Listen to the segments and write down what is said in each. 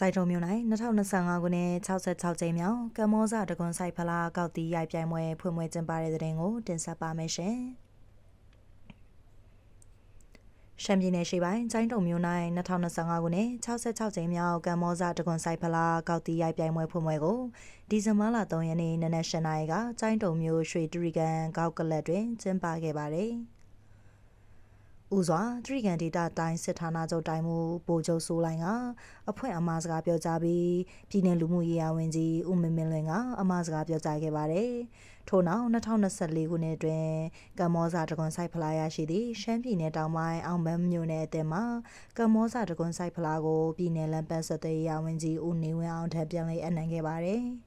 စိုက်ထုံမြို့၌2025ခုနှစ်66ကြိမ်မြောက်ကမ္ဘောဇတကွန်ဆိုင်ဖလားကောက်တီးရိုက်ပြိုင်ပွဲဖွင့်ပွဲကျင်းပတဲ့တဲ့တင်ကိုတင်ဆက်ပါမယ်ရှင်။ရှမ်းပြည်နယ်ရှိပိုင်းကျိုင်းတုံမြို့၌2025ခုနှစ်66ကြိမ်မြောက်ကမ္ဘောဇတကွန်ဆိုင်ဖလားကောက်တီးရိုက်ပြိုင်ပွဲဖွင့်ပွဲကိုဒီဇင်ဘာလ3ရက်နေ့နနက်၈နာရီကကျိုင်းတုံမြို့ရွှေတရီကန်ကောက်ကလပ်တွင်ကျင်းပခဲ့ပါတယ်။ ဦးစွာသရိကန်ဒေတာတိုင်းစစ်ဌာနချုပ်တိုင်းမူဗိုလ်ချုပ်စိုးလိုင်းကအဖွင့်အမှားစကားပြောကြားပြီးပြည်내လူမှုရေးရာဝန်ကြီးဦးမင်းမင်းလွင်ကအမှားစကားပြောကြားခဲ့ပါတယ်။ထို့နောက်2024ခုနှစ်အတွင်းကမ္ဘောဇာတကွန်ဆိုင်ဖလားရရှိသည့်ရှမ်းပြည်နယ်တောင်ပိုင်းအောင်မန်းမြို့နယ်အသင်းမှကမ္ဘောဇာတကွန်ဆိုင်ဖလားကိုပြည်내လမ်းပန်းဆက်သွယ်ရေးရာဝန်ကြီးဦးနေဝင်းအောင်ထပ်ပြန်လည်အနှံခဲ့ပါတယ်။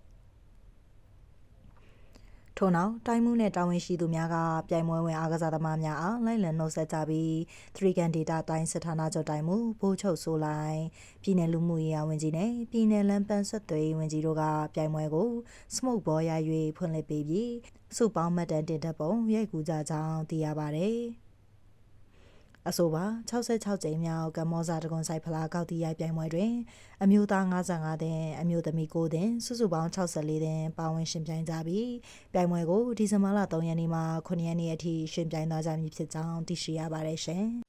ထို့နောက်တိုင်းမှုနဲ့တာဝန်ရှိသူများကပြိုင်ပွဲဝင်အားကစားသမားများအားလိုက်လံနှုတ်ဆက်ကြပြီးသရီကန်ဒေတာတိုင်းစစ်ဌာနချုပ်တိုင်းမှုဘိုးချုပ်ဆိုလိုက်ပြည်내လူမှုရေးရာဝန်ကြီးနဲ့ပြည်내လမ်းပန်းဆက်သွယ်ရေးဝန်ကြီးတို့ကပြိုင်ပွဲကို smoke ball ရ၍ဖွင့်လှစ်ပေးပြီးစုပေါင်းမှတ်တမ်းတင်တဲ့ပုံရိုက်ကူးကြကြောင်းသိရပါတယ်။ အဆိုပါ66ကြိမ်မြောက်ကမ္ဘောဇာတကွန်ဆိုင်ဖလားကောက်တီရိုက်ပြိုင်ပွဲတွင် အမျိုးသား55သင်းအမျိုးသမီး9သင်းစုစုပေါင်း64သင်းပါဝင်ရှင်ပြိုင်ကြပြီးပြိုင်ပွဲကိုဒီဇင်ဘာလ3ရက်နေ့မှ9ရက်နေ့အထိရှင်ပြိုင်သွားကြမည်ဖြစ်ကြောင်းသိရှိရပါတယ်ရှင်။